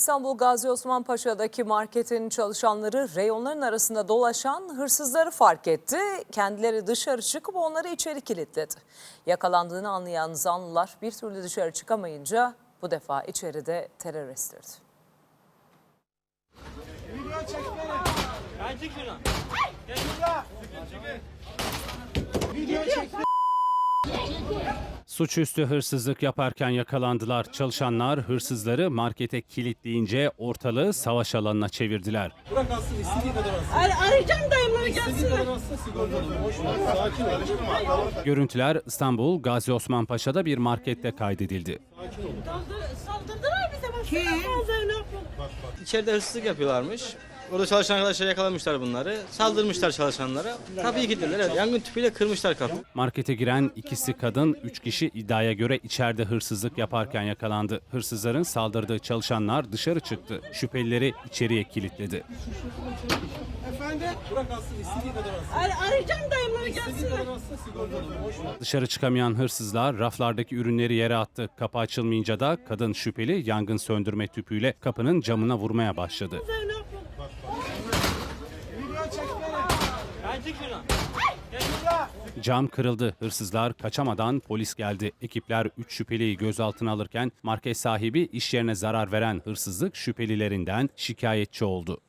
İstanbul Gazi Osman Paşa'daki marketin çalışanları reyonların arasında dolaşan hırsızları fark etti. Kendileri dışarı çıkıp onları içeri kilitledi. Yakalandığını anlayan zanlılar bir türlü dışarı çıkamayınca bu defa içeride terör estirdi. Suçüstü hırsızlık yaparken yakalandılar. Çalışanlar hırsızları markete kilitleyince ortalığı savaş alanına çevirdiler. Bırak alsın istediği kadar alsın. Ar- arayacağım dayımları İstediği gelsin. kadar alsın sigortalı. Boş ver. Sakin ol. Görüntüler İstanbul Gazi Osman Paşa'da bir markette kaydedildi. Daldı- Saldırdılar bize. Kim? İçeride hırsızlık yapıyorlarmış. Orada çalışan arkadaşlar yakalamışlar bunları. Saldırmışlar çalışanlara. Kapıyı kilitlediler. Evet, yangın tüpüyle kırmışlar kapıyı. Markete giren ikisi kadın, üç kişi iddiaya göre içeride hırsızlık yaparken yakalandı. Hırsızların saldırdığı çalışanlar dışarı çıktı. Şüphelileri içeriye kilitledi. Bırak alsın istediği kadar alsın. Ar- arayacağım dayımları İstediği gelsin. kadar alsın sigortalı. Boş ver. Dışarı çıkamayan hırsızlar raflardaki ürünleri yere attı. Kapı açılmayınca da kadın şüpheli yangın söndürme tüpüyle kapının camına vurmaya başladı. Cam kırıldı. Hırsızlar kaçamadan polis geldi. Ekipler 3 şüpheliyi gözaltına alırken market sahibi iş yerine zarar veren hırsızlık şüphelilerinden şikayetçi oldu.